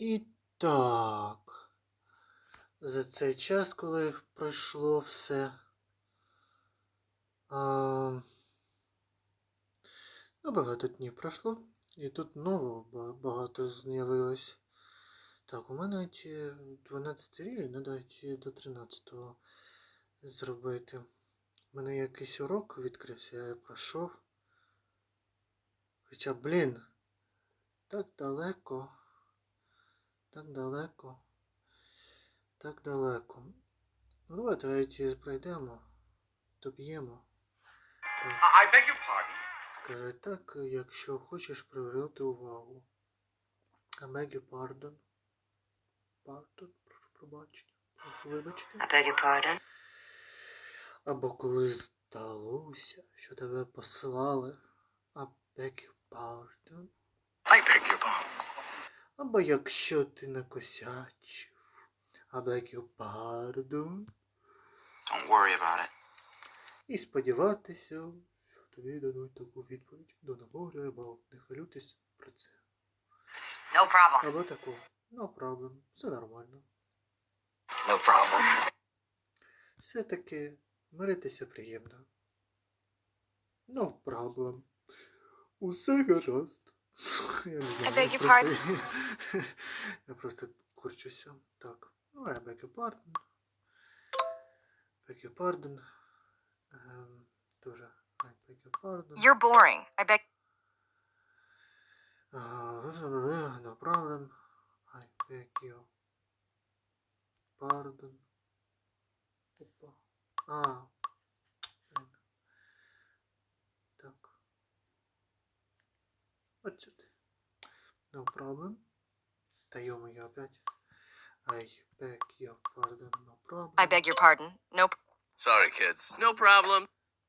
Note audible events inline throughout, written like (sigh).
І так. За цей час, коли пройшло все. А, ну, багато днів пройшло. І тут нового багато з'явилось. Так, у мене ті 12 рівень, ну дайте до 13 зробити. У мене якийсь урок відкрився, я пройшов. Хоча, блін, так далеко. Так далеко. Так далеко. Ну, давайте навіть пройдемо. Доб'ємо. I I beg your pardon. Скажи так, якщо хочеш привернути увагу. I beg your pardon. Pardon, прошу пробачення. Прошу вибачення. I beg your pardon. Або коли здалося, що тебе посилали. I beg your pardon. I beg. Або якщо ти накосячив. I beg your pardon. Don't worry about it. І сподіватися, що тобі дадуть таку відповідь. До нагорі, або не хвилюйтесь про це. No problem. Або таку. No problem. Все нормально. No problem. Все-таки миритися приємно. No problem. Усе гаразд. Я не знаю. I beg your просто- Я просто корчуся. Так. Ну, I beg your pardon. Beg your pardon. Ем, Дуже. I beg your pardon. You're boring. I beg. Uh, no problem. I beg your pardon. Опа. А. От сюди. No problem. Та ё-моё, опять. I beg your pardon. No problem. I beg your pardon. No. p- Sorry, kids. No problem.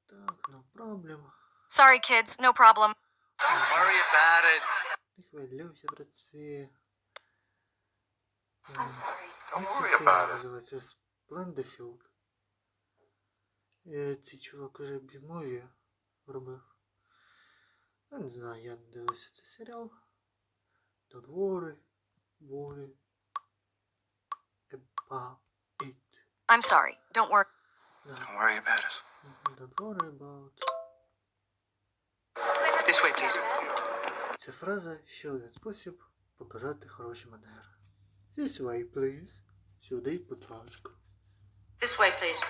Так, no problem. Sorry, kids. No problem. Don't worry about it. Не хвилюйся про це. Ем, Don't Як worry цей фільм about it. називається Сплендефілд. Е, Цей чувак уже бімові робив. Я не знаю, я дивився цей серіал. Don't worry, worry about it. I'm sorry. Don't worry. Да. Don't worry about it. Don't worry about. This way, please. Ця фраза ще один спосіб показати хороші манери. This way, please. Сюди, будь ласка. This way, please.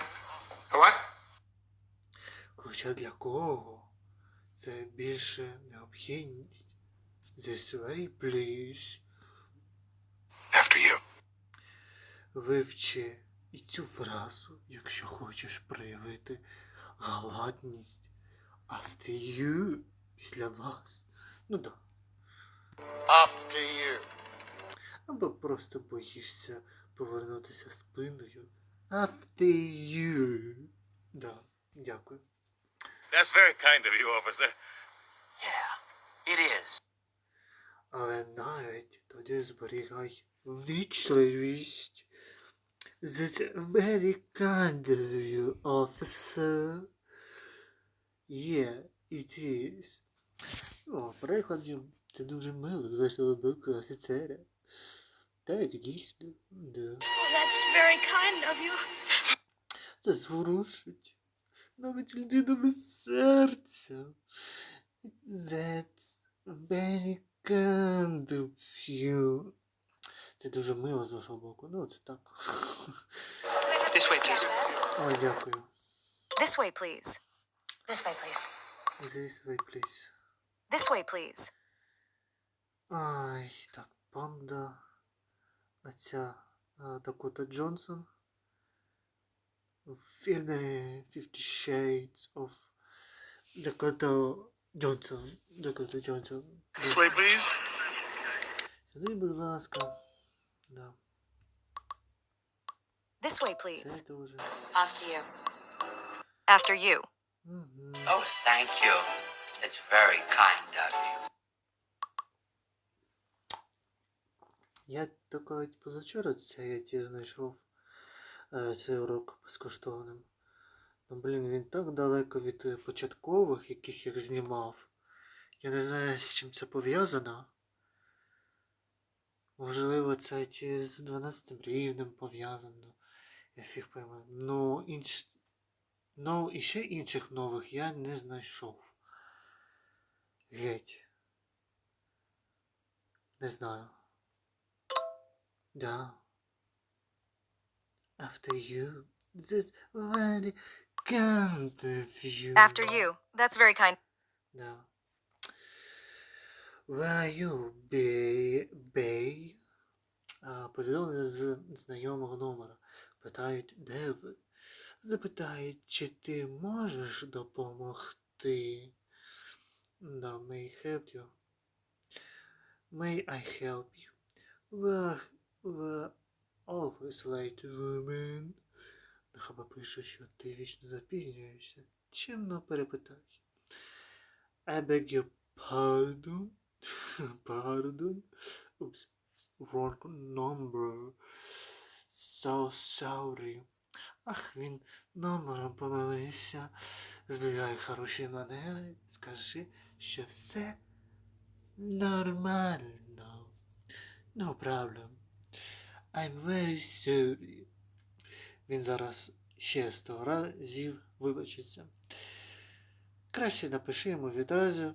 What? Хоча для кого це більше необхідність. This way, please. After you. Вивчи і цю фразу, якщо хочеш проявити галатність. After you після вас. Ну да. After you. Або просто боїшся повернутися спиною. After you. Да, дякую. That's very kind of you, officer. Yeah, it is. Але навіть тоді зберігай вічливість. That's very kind of you, officer. Yeah, it is. О, в перекладі це дуже мило з вашого боку офіцера. Так, дійсно, да. That's very kind of you. Це зворушить. Навіть людину без серця. That's very kind of you. Це дуже мило з вашого боку. Ну, це так. This way, please. Ой, дякую. This way, please. This way, please. This way, please. This way, please. Ай, так, панда. Оця Дакота Джонсон. В фільмі Fifty Shades of Дакота Джонсон. Дакота Джонсон. This way, please. Сюди, будь ласка. Да. This way, Це please. дуже. After you. After you. Угу. Oh, thank you. It's very kind of you. Я така позавчора це я ті знайшов е, цей урок безкоштовним. Ну, блін, він так далеко від е, початкових, яких я знімав. Я не знаю, з чим це пов'язано. Можливо, це ті з 12 рівнем пов'язано. Я фіг пойму. Ну, інш... ну, і ще інших нових я не знайшов. Геть. Не знаю. Да. After you. This very kind of you. After you. That's very kind. Да. Where you be, be? А, повідомлення з знайомого номера. Питають, де ви? Запитають, чи ти можеш допомогти. Да, may help you. May I help you? We're, we're always late, woman. Хаба пише, що ти вічно запізнюєшся. Чимно перепитай. I beg your pardon. (laughs) pardon. Oops. Wrong number. So sorry. Ах, він номером помилився. Зберігай хороші манери. Скажи, що все нормально. No problem. I'm very sorry. Він зараз ще сто разів вибачиться. Краще напиши йому відразу,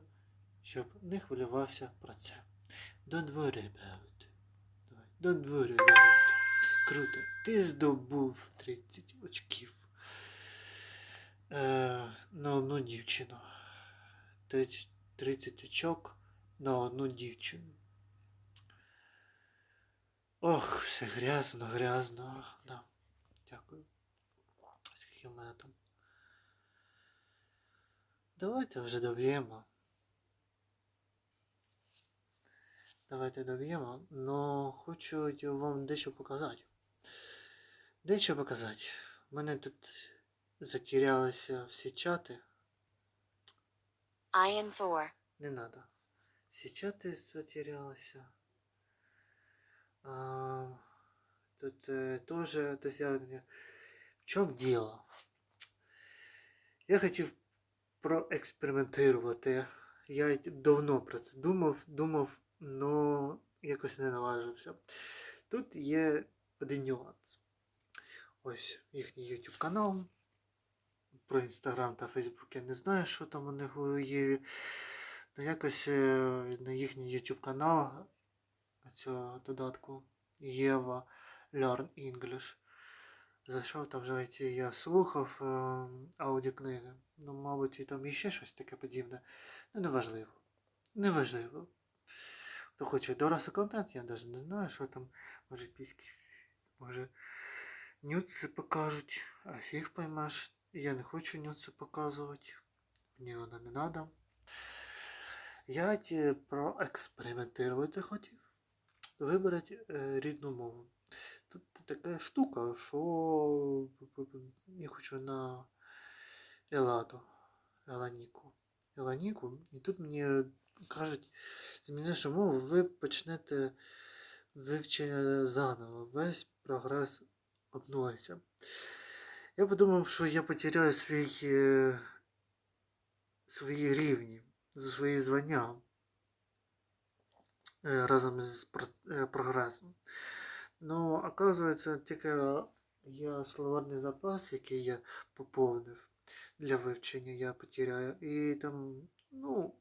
щоб не хвилювався про це. Don't worry about. Don't worry about. it. Круто. Ти здобув 30 очків. Е, на одну дівчину. 30, 30 очок на одну дівчину. Ох, все грязно, грязно. Да. Дякую. Скільки в мене там? Давайте вже доб'ємо. Давайте доб'ємо, но хочу вам дещо показати. Дещо показати. У мене тут затерялися всі чати. IN4. Не надо. Всі чати затерялися. Тут е, тоже досягнення. В чому діло? Я хотів проекспериментувати. Я давно про це думав, думав, но якось не наважився. Тут є один нюанс. Ось їхній YouTube канал. Про Instagram та Facebook я не знаю, що там у них є. Ну, якось е, на їхній YouTube канал цього додатку Єва Learn English. Зайшов там вже я слухав е, аудіокниги. Ну, мабуть, і там іще щось таке подібне. Ну, неважливо. Неважливо. Хто хоче дорослий контент, я навіть не знаю, що там. Може піськи, може нюци покажуть, а всіх поймеш. Я не хочу нюци показувати. Мені воно не треба. Я ті проекспериментувати хотів. Вибрати е, рідну мову. Тут така штука, що я хочу на Еладу, Еланіку. Еланіку. І тут мені кажуть, змінивши мову, ви почнете вивчення заново. Весь прогрес обнулиться. Я подумав, що я потеряю свій, е, свої рівні, свої звання разом з е, прогресом. Ну, оказується, тільки я словарний запас, який я поповнив для вивчення, я потеряю. І там, ну,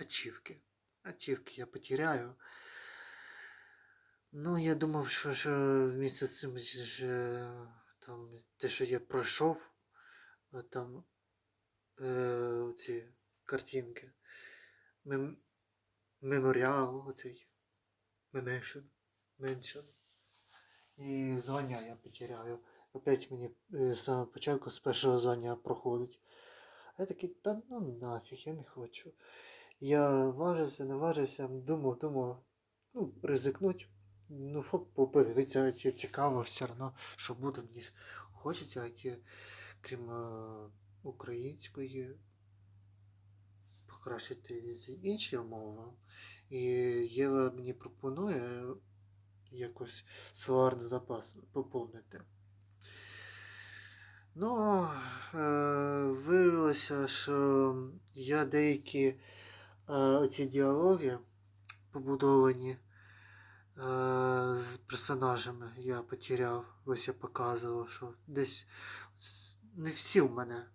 ачівки. Ачівки я потеряю. Ну, я думав, що, що вмісті з цим ж, е, там, те, що я пройшов, е, там е, ці картинки. Мем, меморіал, оцей меменшн, меншн. І звання я потеряю. Опять мені е, з самого початку з першого звання проходить. А я такий, та ну нафіг, я не хочу. Я важився, не важився, думав, думав, ну, ризикнуть. Ну, щоб подивитися, цікаво все одно, що буде, мені хочеться, крім е, української, покращити з інші мови. І Єва мені пропонує якось словарний запас поповнити. Ну, е, виявилося, що я деякі е, оці діалоги побудовані е, персонажами я потеряв. Ось я показував, що десь не всі в мене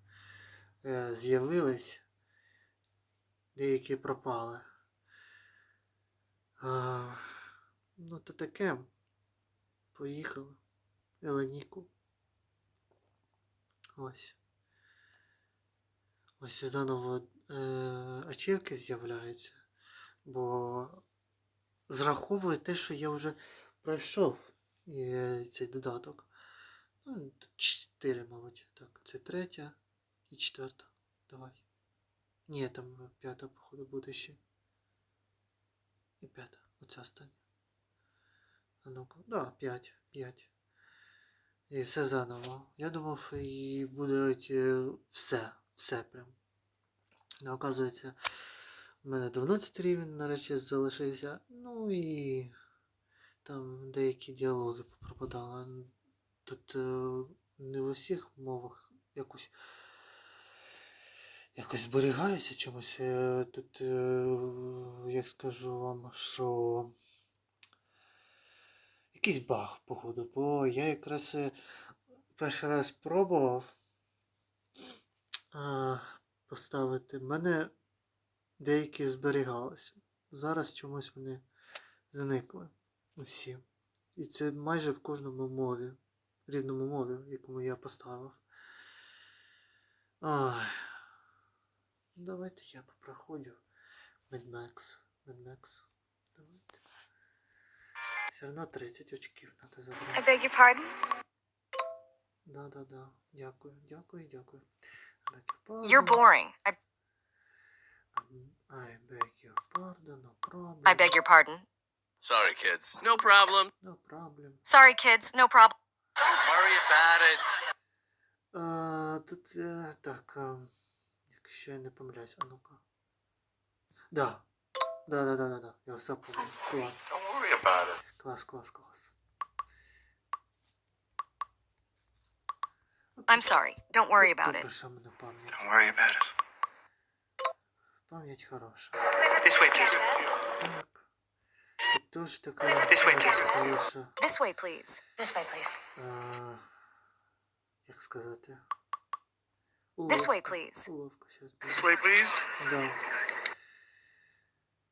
е, з'явились, деякі пропали. А, ну, то таке. Поїхали. Еленіку. Ось. Ось заново е, ачівки з'являються, бо зраховує те, що я вже пройшов е, цей додаток. Ну, чотири, мабуть. Так, це третя і четверта. Давай. Ні, там п'ята, походу, буде ще. І п'ята. Оця остання. А ну-ка. Да, п'ять. П'ять. І все заново. Я думав, і буде е, все. Все прям. Ну, оказується, у мене 12 рівень нарешті залишився. Ну і там деякі діалоги пропадали. Тут е, не в усіх мовах якось якось зберігаюся чомусь. Е, Тут, е, як скажу вам, що якийсь баг, походу, бо я якраз е, перший раз пробував поставити. В мене деякі зберігалися. Зараз чомусь вони зникли усі. І це майже в кожному мові, рідному мові, якому я поставив. Ай. Давайте я попроходжу Медмекс. Медмекс. Давайте. Все одно 30 очків треба I beg your pardon? Да, да, да. Дякую, дякую, дякую. I beg your pardon. You're boring. I, I beg your pardon, no problem. I beg your pardon. Sorry, kids. No problem. No problem. Sorry, kids, no problem. Don't worry about it. А, тут, е, так, а, якщо я не помиляюсь, а ну-ка. Да. Да, да, да, да, да. Я все помню. Клас. Don't worry about it. Клас, клас, клас. I'm sorry. Don't worry about it. Don't worry about it. Пам'ять хороша. This way, please. Так. Тут теж така This way, please. хороша. This way, please. This way, please. А, як сказати? This way, Уловка. please. Уловка щас буде. This way, please. Да.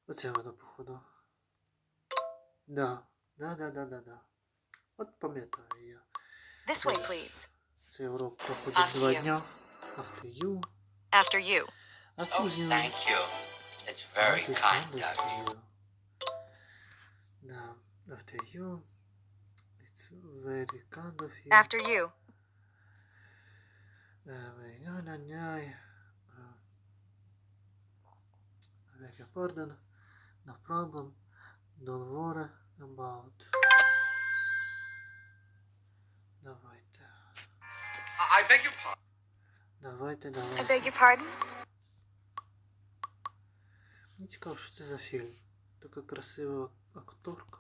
Оце воно, походу. Да. Да, да, да, да, да. От пам'ятаю я. This way, please. Цей урок проходить After два you. дня. After you. After you. After Oh, you. thank you. It's very Very kind kind of you. you. Да. After you. It's very kind of you. After you. Uh. Uh, beg your pardon. No problem. Don't worry about. Давайте. I beg your pardon. Давайте, давайте. I beg your pardon? Мені цікаво, що це за фільм. Така красива акторка.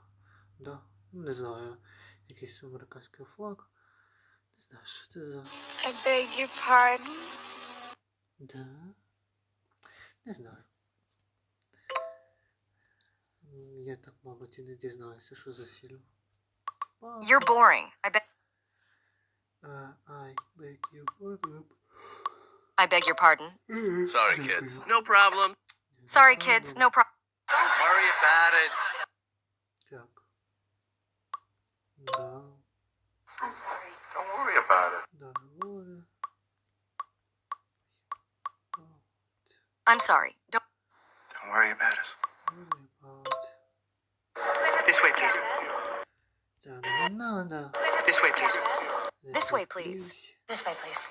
Да. Ну, Не знаю. Якийсь американський флаг. Не знаю, що це за. I beg your pardon? Да. Не знаю. М, Я так, мабуть, і не дізнаюся, що за фільм. You're boring. I beg. Uh, I beg your pardon. I beg your pardon. Sorry, kids. No problem. Sorry, kids, no problem. Don't worry about it. Так. Да. I'm sorry. Don't worry about it. Да, говорю. I'm sorry. Don't. Don't worry about it. Worry about. This way, please. Це не надо. This way, please. This way, please. This way, please.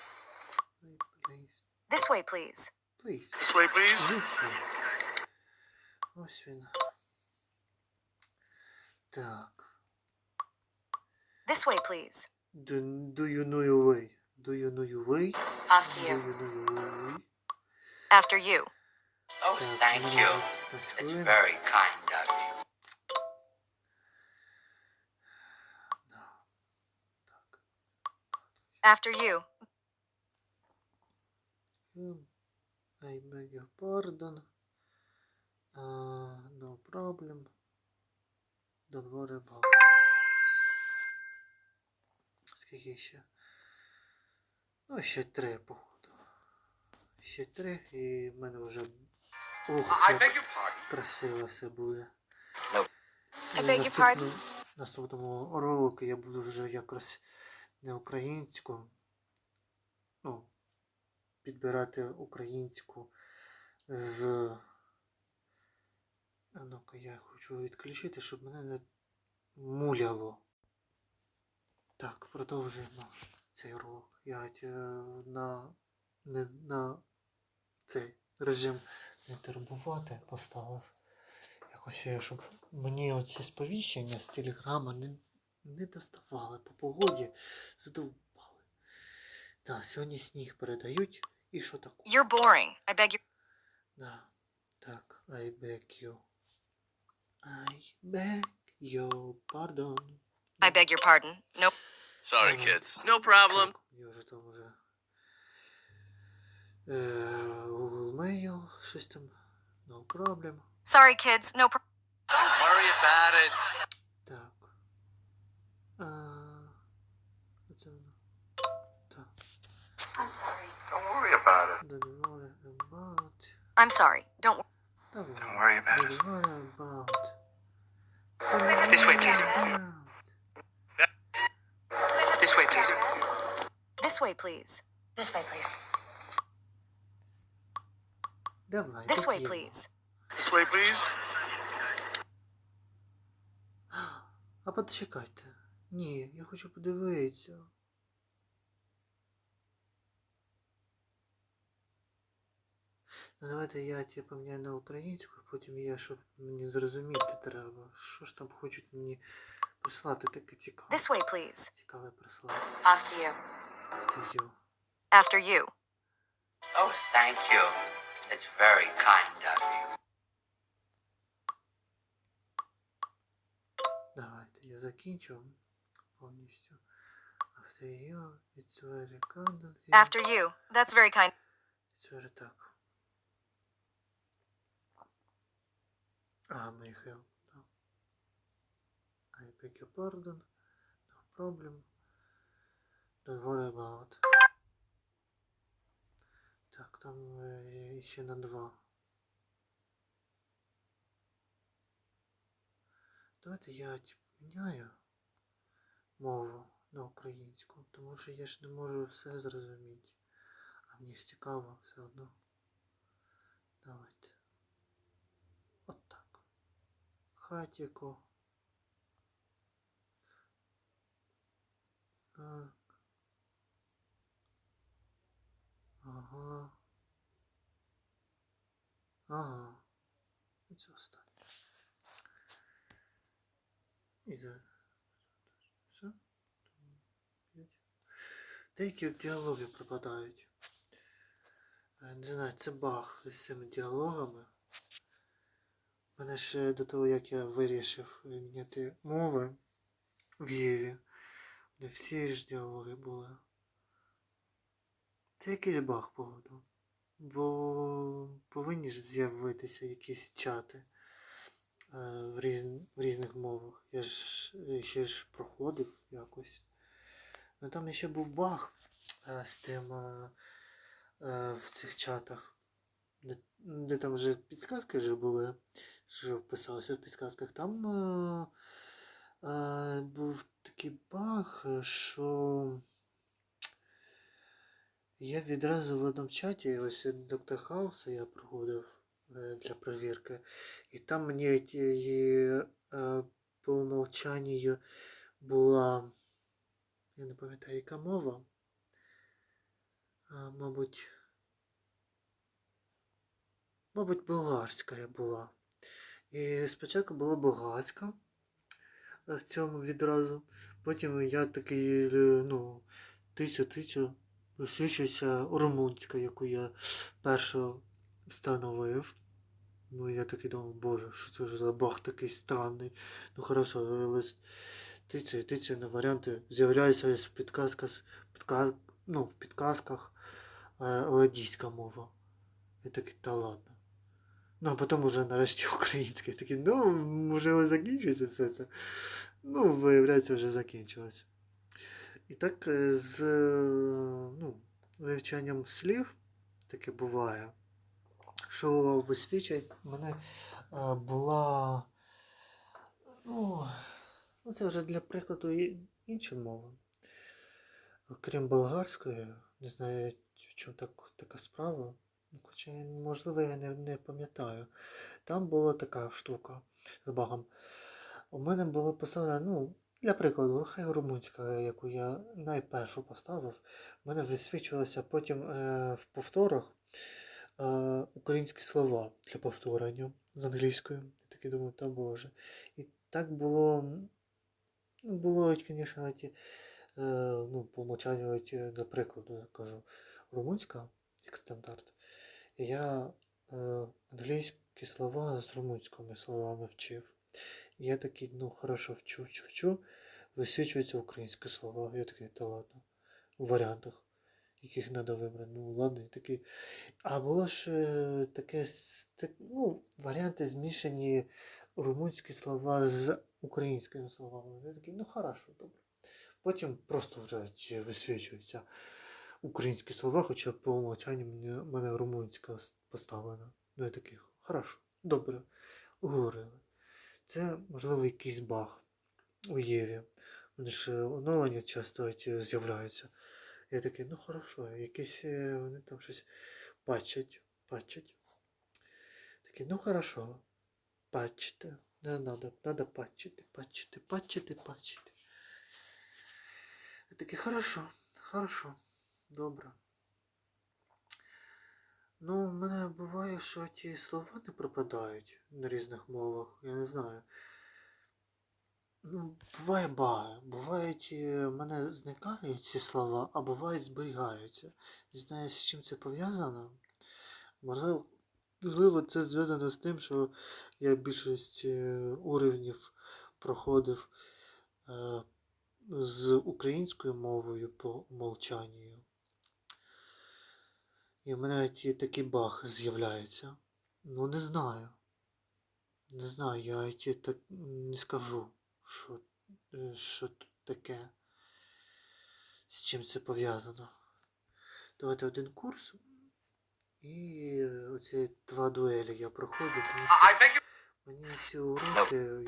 Please. This way, please. Please. This way, please. This way. Ось він. Так. This way, please. Do, do you know your way? Do you know your way? After you. Do you know your way? After you. Oh, that thank you. That's it's good. very kind of you. After you. I beg your pardon. Uh, no problem. Don't worry about it. Скільки ще? Ну, ще три, походу. Ще три, і в мене вже. Ух, як красиво все буде. I І beg your наступну- Наступному ролику я буду вже якось не українську. Ну, підбирати українську з. А ну-ка, я хочу відключити, щоб мене не муляло. Так, продовжуємо цей урок. Я е, на, не, на цей режим не турбувати поставив. Якось, е, щоб мені оці сповіщення з телеграма не, не доставали по погоді, задовбали. Так, сьогодні сніг передають. І що таке? You're boring. I beg your. Да. Так, I beg you. I beg your pardon. I beg your pardon. No. Sorry, Ага. kids. No problem. Так, я вже там вже. Е, Google Mail, щось там. No problem. Sorry, kids. No. Pro- Don't worry about it. Так. А, оце воно. Так. Don't worry about it. Don't worry about. I'm sorry. Don't. wor- Don't Don't worry about it. Don't worry about. This way, please. Way, please. This way, please. Давай. This way, please. This way, please. А почекайте. Ні, я хочу подивитися. Ну давайте я тебе поміняю на українську, потім я, щоб мені зрозуміти треба. Що ж там хочуть мені прислати таке цікаве. This way, please. Цікаве прислати. After you. Ти йо. After you. Oh, thank you. It's very kind of you. Давайте я закінчу повністю. After you, it's very kind of you. After you. That's very kind. It's very так. А. Да. I beg your pardon. No problem. Don't worry about. Так, там е, ще на два. Давайте я типу, міняю мову на українську, тому що я ж не можу все зрозуміти. А мені ж цікаво все одно. Давайте. От так. Хатіко. Так. Ага. Ага. Це останнє. І за. Все? Деякі діалоги пропадають. Е, Не знаю, це баг з цими діалогами. Мене ще до того, як я вирішив міняти мови в Єві, де всі ж діалоги були. Це якийсь баг, походу. Бо повинні ж з'явитися якісь чати е, в, різ... в різних мовах. Я ж ще ж проходив якось. Ну там ще був баг е, з тим е, е, в цих чатах. Де, де там вже підсказки вже були, що писалося в підсказках. Там е, був такий баг, е, що я відразу в одному чаті, ось доктор Хауса я проходив е, для перевірки, і там мені е, по умолчанню була, я не пам'ятаю, яка мова. Мабуть, мабуть, болгарська була. І спочатку була болгарська е, в цьому відразу. Потім я такий, е, ну, тицю, тицю, висвічується румунська, яку я першу встановив. Ну, я такий думав, боже, що це ж за баг такий странний. Ну хорошо, але тицю, тицю на варіанти з'являється підказка, підка, ну, в підказках е, ладійська мова. Я такий, та ладно. Ну, а потім уже нарешті (laughs) українська. Я такий, ну, можливо, закінчується все це. Ну, виявляється, вже закінчилось. І так е, з е, ну, вивчанням слів таке буває, що висвічує мене е, була. Ну, ну, це вже для прикладу інші мови. Крім болгарської, не знаю, в чому так, така справа. Хоча, можливо, я не, не пам'ятаю. Там була така штука з багом. У мене було поставлено, ну, для прикладу, хай румунська, яку я найпершу поставив, в мене висвічувалося потім е, в повторах е, українські слова для повторення з англійською. Я такий думаю, та боже. І так було. Ну, було, звісно, е, ну, по умовчанню, ті, для прикладу, я кажу, румунська, як стандарт. Я е, англійські слова з румунськими словами вчив. Я такий, ну, хорошо вчу, вчу, вчу, висвічуються українські слова. Я такий, та ладно, у варіантах, яких треба вибрати. Ну, ладно, і такий. А було ж е, таке, так, ну, варіанти змішані румунські слова з українськими словами. Я такий, ну хорошо, добре. Потім просто вже чи висвічуються українські слова, хоча по умовчанню мені, мене румунська поставлена. Ну я такий, хорошо, добре, уговорили. Це, можливо, якийсь баг у Єві. Вони ж е, оновлення часто з'являються. Я такий, ну хорошо, якісь е, вони там щось патчать, патчать. Такий, ну хорошо, патчите. Не надо, надо патчити, патчити, патчити, патчити. Я такий, хорошо, хорошо, добре. Ну, в мене буває, що ті слова не пропадають на різних мовах, я не знаю. Ну, буває баги. Бувають, е, в мене зникають ці слова, а бувають зберігаються. Не знаю, з чим це пов'язано. Можливо, можливо, це зв'язано з тим, що я більшість е, уровнів проходив е, з українською мовою по умолчанню. І в мене ті такий баг з'являється. Ну, не знаю. Не знаю, я ті так не скажу, що, що тут таке. З чим це пов'язано. Давайте один курс. І оці два дуелі я проходжу, тому що мені ці уроки,